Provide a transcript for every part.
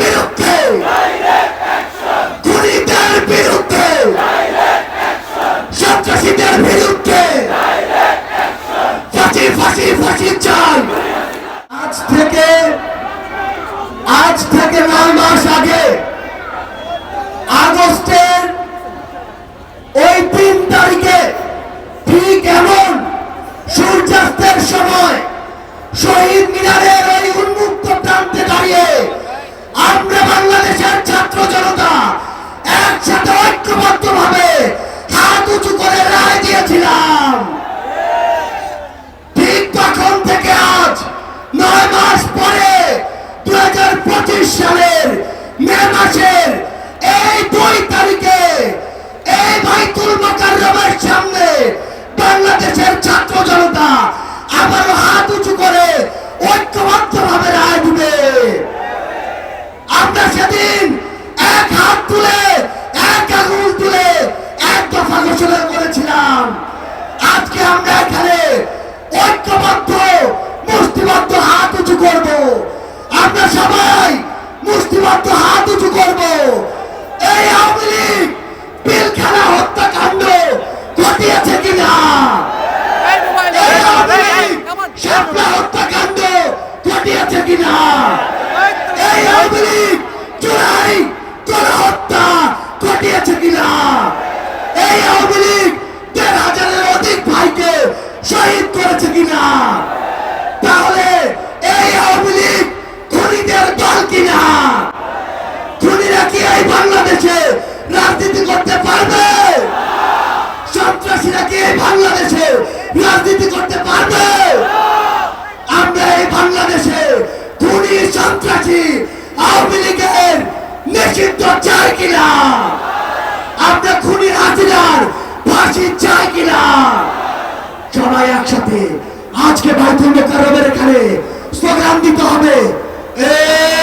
বিরুদ্ধে। বিরুদ্ধে। সন্ত্রাসীদের বিরুদ্ধে। ফাঁসি ফাঁসি ফাঁসি আজ থেকে আজ থেকে নয় মাস আগে, আগস্টের ওই তিন তারিখে ঠিক এমন সূর্যাস্তের সময় শহীদ মিনারের আমরা বাংলাদেশের ছাত্র জনতা একসাথে ঐক্যবদ্ধ ভাবে হাত উঁচু করে রায় দিয়েছিলাম। ঠিক তখন থেকে আজ নয় মাস পরে দু হাজার পঁচিশ সালের মে মাসের সবাই মুষ্টিবদ্ধ হাত উঁচু করব। এই আওয়ামী লীগ পিলখানা হত্যাকাণ্ড ঘটিয়েছে কিনা? এই আওয়ামী লীগ শাপলা হত্যাকাণ্ড ঘটিয়েছে কিনা? এই আওয়ামী লীগ চুরাই হত্যা ঘটিয়েছে কিনা? এই আওয়ামী লীগ দেড় হাজারের অধিক ভাইকে শহীদ করেছে কিনা তাহলে এই আওয়ামী লীগ খুনিদের দল কিনা খুনিরা কি এই বাংলাদেশে রাজনীতি করতে পারবে। সন্ত্রাসীরা কি বাংলাদেশে রাজনীতি করতে পারবে? আমরা এই বাংলাদেশে খুনি সন্ত্রাসী, আওয়ামী লীগের নিষিদ্ধ চাই কিনা? আমরা খুনির হাসিনার ফাঁসি চাই কিনা? সবাই একসাথে, আজকে বাইতুল মোকাররমের এখানে স্লোগান দিতে হবে। এই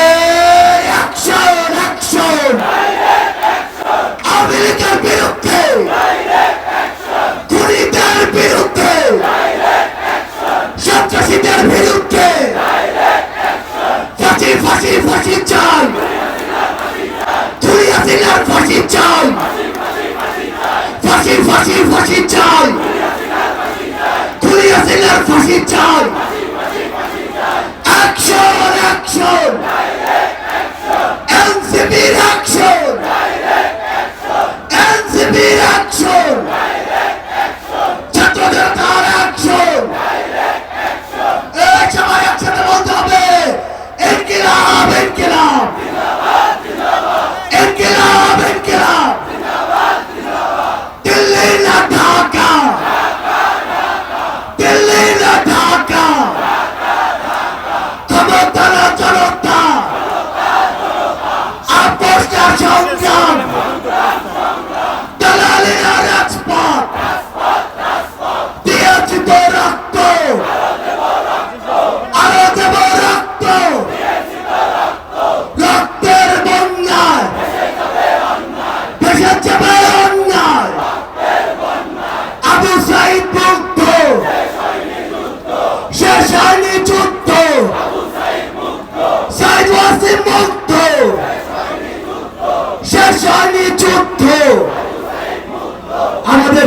ফাঁসি চাই অ্যাকশন অ্যাকশন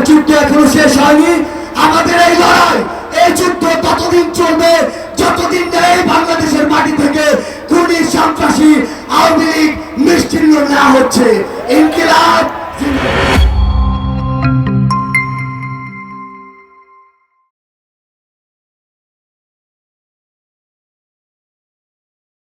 যুদ্ধ এখনও শেষ হয়নি। আমাদের এই লড়াই, এই যুদ্ধ ততদিন চলবে, যতদিন না এই বাংলাদেশের মাটি থেকে